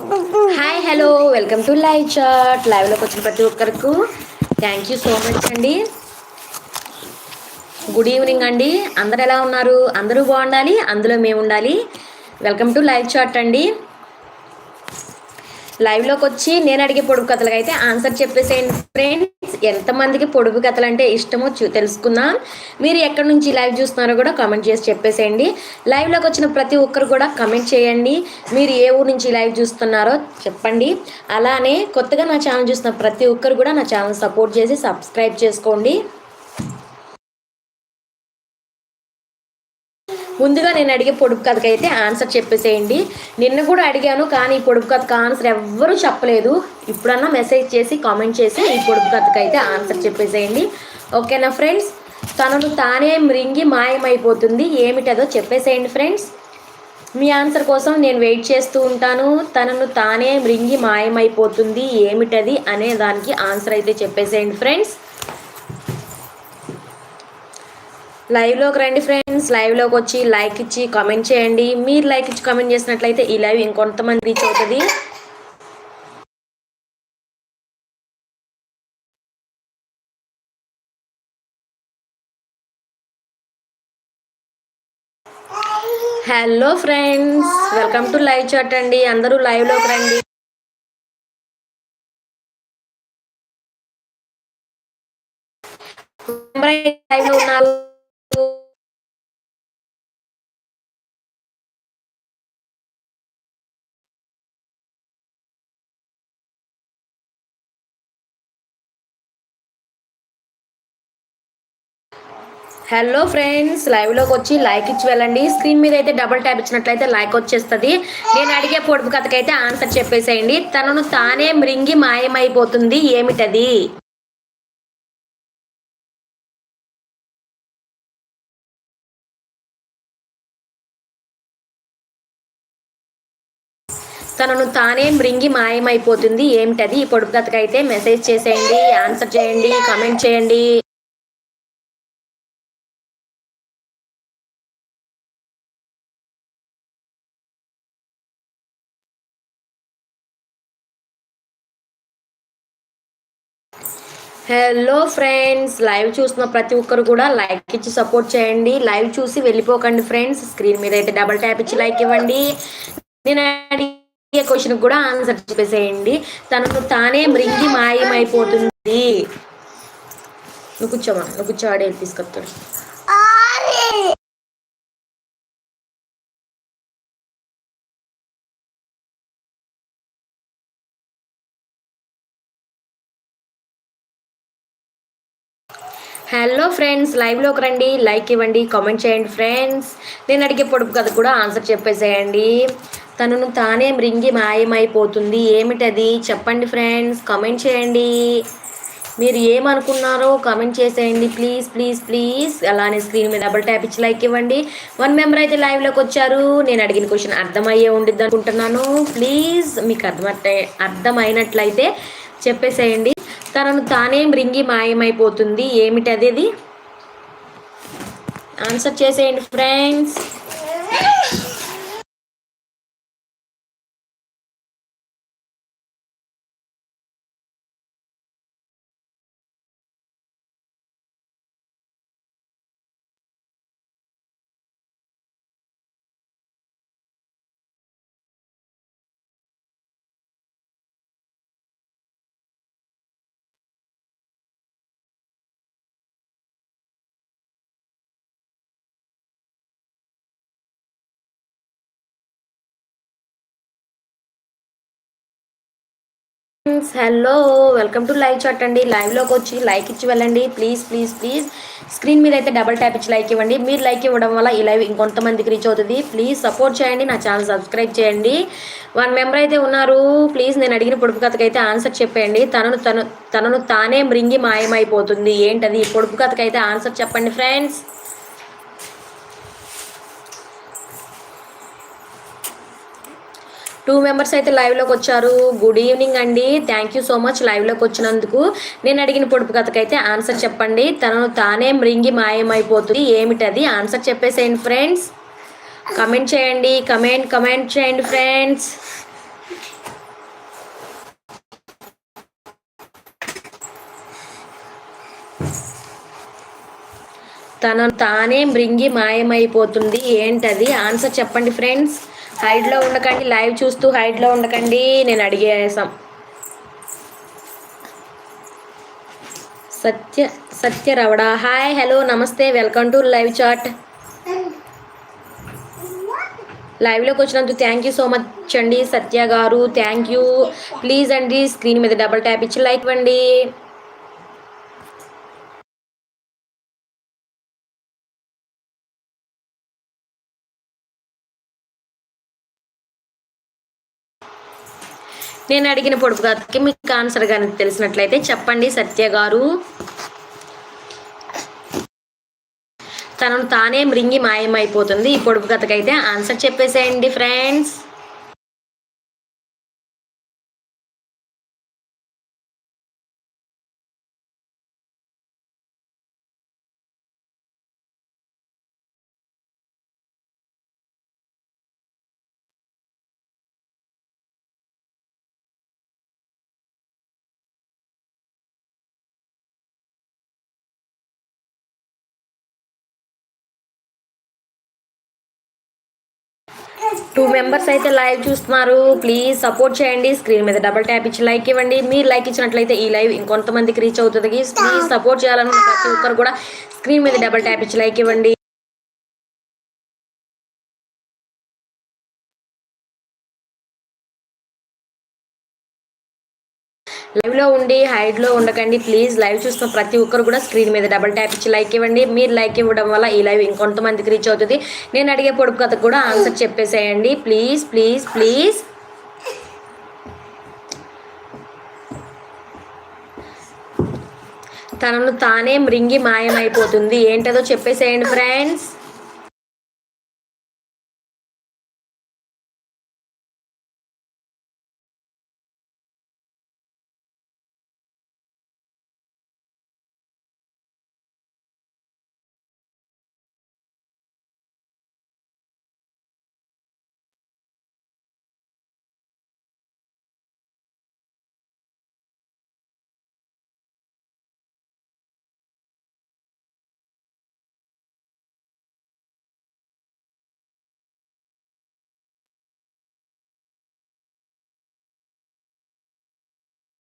Hi hello welcome to live chat లైవ్లోకి వచ్చిన ప్రతి ఒక్కరికి థ్యాంక్ యూ సో మచ్ అండి. గుడ్ ఈవినింగ్ అండి. అందరు ఎలా ఉన్నారు? అందరూ బాగుండాలి? అందులో మేము ఉండాలి. వెల్కమ్ టు లైవ్ చాట్ అండి. లైవ్లోకి వచ్చి నేను అడిగే పొడుపు కథలకు అయితే ఆన్సర్ చెప్పేసేయండి ఫ్రెండ్స్ ఎంతమందికి పొడుపు కథలు అంటే ఇష్టమో చూ తెలుసుకుందాం. మీరు ఎక్కడి నుంచి లైవ్ చూస్తున్నారో కూడా కామెంట్ చేసి చెప్పేసేయండి. లైవ్లోకి వచ్చిన ప్రతి ఒక్కరు కూడా కమెంట్ చేయండి. మీరు ఏ ఊరు నుంచి లైవ్ చూస్తున్నారో చెప్పండి. అలానే కొత్తగా నా ఛానల్ చూస్తున్న ప్రతి ఒక్కరు కూడా నా ఛానల్ సపోర్ట్ చేసి సబ్స్క్రైబ్ చేసుకోండి. ముందుగా నేను అడిగే పొడుపు కథకి అయితే ఆన్సర్ చెప్పేసేయండి. నిన్న కూడా అడిగాను కానీ ఈ పొడుపు కథకు ఆన్సర్ ఎవ్వరూ చెప్పలేదు. ఇప్పుడన్నా మెసేజ్ చేసి కామెంట్ చేసి ఈ పొడుపు కథకి అయితే ఆన్సర్ చెప్పేసేయండి. ఓకేనా ఫ్రెండ్స్ తనను తానే మృంగి మాయమైపోతుంది. ఏమిటదో చెప్పేసేయండి ఫ్రెండ్స్ మీ ఆన్సర్ కోసం నేను వెయిట్ చేస్తూ ఉంటాను. తనను తానే మృంగి మాయమైపోతుంది. ఏమిటది అనే దానికి ఆన్సర్ అయితే చెప్పేసేయండి ఫ్రెండ్స్ లైవ్లోకి రండి ఫ్రెండ్స్. లైవ్లోకి వచ్చి లైక్ ఇచ్చి కామెంట్ చేయండి. మీరు లైక్ ఇచ్చి కామెంట్ చేసినట్లయితే ఈ లైవ్ ఇంకొంతమంది రీచ్ అవుతుంది. Hello friends welcome to live chat అండి. అందరూ లైవ్లోకి రండి. లైవ్లో ఉన్నారు. హలో ఫ్రెండ్స్ లైవ్లోకి వచ్చి లైక్ ఇచ్చి వెళ్ళండి. స్క్రీన్ మీద అయితే డబుల్ ట్యాప్ ఇచ్చినట్లయితే లైక్ వచ్చేస్తుంది. నేను అడిగే పొడుపు కథకైతే ఆన్సర్ చెప్పేసేయండి. తనను తానే మృంగి మాయమైపోతుంది. ఏమిటది? తనను తానే మృంగి మాయమైపోతుంది. ఏమిటది? ఈ పొడుపు కథకైతే మెసేజ్ చేసేయండి. ఆన్సర్ చేయండి. కమెంట్ చేయండి. హలో ఫ్రెండ్స్ లైవ్ చూస్తున్న ప్రతి ఒక్కరు కూడా లైక్ ఇచ్చి సపోర్ట్ చేయండి. లైవ్ చూసి వెళ్ళిపోకండి ఫ్రెండ్స్ స్క్రీన్ మీద అయితే డబల్ ట్యాప్ ఇచ్చి లైక్ ఇవ్వండి. నేను అడిగే క్వశ్చన్ కూడా ఆన్సర్ చెప్పేసేయండి. తనను తానే మృంగి మాయమైపోతుంది. నువ్వు కూర్చోమా? నువ్వు కూర్చోవాడే తీసుకొస్తాడు. హలో ఫ్రెండ్స్ లైవ్లోకి రండి. లైక్ ఇవ్వండి. కామెంట్ చేయండి ఫ్రెండ్స్ నేను అడిగే పొడుపు కథ కూడా ఆన్సర్ చెప్పేసేయండి. తనను తానే మృంగి మాయమైపోతుంది. ఏమిటది? చెప్పండి ఫ్రెండ్స్ కామెంట్ చేయండి. మీరు ఏమనుకున్నారో కామెంట్ చేసేయండి. ప్లీజ్ ప్లీజ్ ప్లీజ్ అలానే స్క్రీన్ మీద డబుల్ ట్యాప్ ఇచ్చి లైక్ ఇవ్వండి. వన్ మెంబర్ అయితే లైవ్లోకి వచ్చారు. నేను అడిగిన క్వశ్చన్ అర్థమయ్యే ఉండిద్ది అనుకుంటున్నాను. ప్లీజ్ మీకు అర్థమట్టే అర్థమైనట్లయితే చెప్పేసేయండి. తనను తానే మృంగి మాయమైపోతుంది. ఏమిటది ఆన్సర్ చేసేయండి friends hello welcome to live chat అండి. లైవ్లోకి వచ్చి లైక్ ఇచ్చి వెళ్ళండి. Please please please. స్క్రీన్ మీద అయితే డబల్ ట్యాప్ ఇచ్చి లైక్ ఇవ్వండి. మీరు లైక్ ఇవ్వడం వల్ల ఈ లైవ్ ఇంకొంతమందికి రీచ్ అవుతుంది. ప్లీజ్ సపోర్ట్ చేయండి. నా ఛానల్ సబ్స్క్రైబ్ చేయండి. వన్ మెంబర్ అయితే ఉన్నారు. ప్లీజ్ నేను అడిగిన పొడుపు కథకి అయితే ఆన్సర్ చెప్పండి తనను తను తనను తానే మృంగి మాయమైపోతుంది. ఏంటది? పొడుపు కథకి అయితే ఆన్సర్ చెప్పండి ఫ్రెండ్స్. టూ మెంబర్స్ అయితే లైవ్లోకి వచ్చారు. గుడ్ ఈవినింగ్ అండి. థ్యాంక్ యూ సో మచ్ లైవ్లోకి వచ్చినందుకు. నేను అడిగిన పొడుపు కథకైతే ఆన్సర్ చెప్పండి. తనను తానే మృంగి మాయమైపోతుంది. ఏమిటది? ఆన్సర్ చెప్పేసేయండి ఫ్రెండ్స్ కమెంట్ చేయండి. కమెంట్ కమెంట్ చేయండి ఫ్రెండ్స్ తనను తానే మృంగి మాయమైపోతుంది. ఏంటది? ఆన్సర్ చెప్పండి ఫ్రెండ్స్ హైడ్లో ఉండకండి లైవ్ చూస్తూ హైడ్లో ఉండకండి నేను అడిగేసాం సత్య సత్య రవడ. హాయ్ హలో నమస్తే వెల్కమ్ టు లైవ్ చాట్ లైవ్లోకి వచ్చినందుకు థ్యాంక్ యూ సో మచ్ అండి సత్య గారు. థ్యాంక్ యూ ప్లీజ్ అండి స్క్రీన్ మీద డబల్ ట్యాప్ ఇచ్చి లైక్ ఇవ్వండి. నేను అడిగిన పొడుపు కథకి మీకు ఆన్సర్ కానీ తెలిసినట్లయితే చెప్పండి సత్య గారు. తనను తానే మృంగి మాయమైపోతుంది. ఈ పొడుపు కథకైతే ఆన్సర్ చెప్పేసేయండి ఫ్రెండ్స్ టూ మెంబర్స్ అయితే లైవ్ చూస్తున్నారు. ప్లీజ్ సపోర్ట్ చేయండి. స్క్రీన్ మీద డబల్ ట్యాప్ ఇచ్చి లైక్ ఇవ్వండి. మీరు లైక్ ఇచ్చినట్లయితే ఈ లైవ్ ఇంకొంతమందికి రీచ్ అవుతుంది. ప్లీజ్ సపోర్ట్ చేయాలనుకున్న ప్రతి ఒక్కరు కూడా స్క్రీన్ మీద డబల్ ట్యాప్ ఇచ్చి లైక్ ఇవ్వండి. లైవ్లో ఉండి హైడ్లో ఉండకండి. ప్లీజ్ లైవ్ చూస్తున్న ప్రతి ఒక్కరు కూడా స్క్రీన్ మీద డబల్ ట్యాప్ ఇచ్చి లైక్ ఇవ్వండి. మీరు లైక్ ఇవ్వడం వల్ల ఈ లైవ్ ఇంకొంతమందికి రీచ్ అవుతుంది. నేను అడిగే పొడుపు కథకు కూడా ఆన్సర్ చెప్పేసేయండి. Please please please. తనను తానే మృంగి మాయమైపోతుంది. ఏంటదో చెప్పేసేయండి ఫ్రెండ్స్.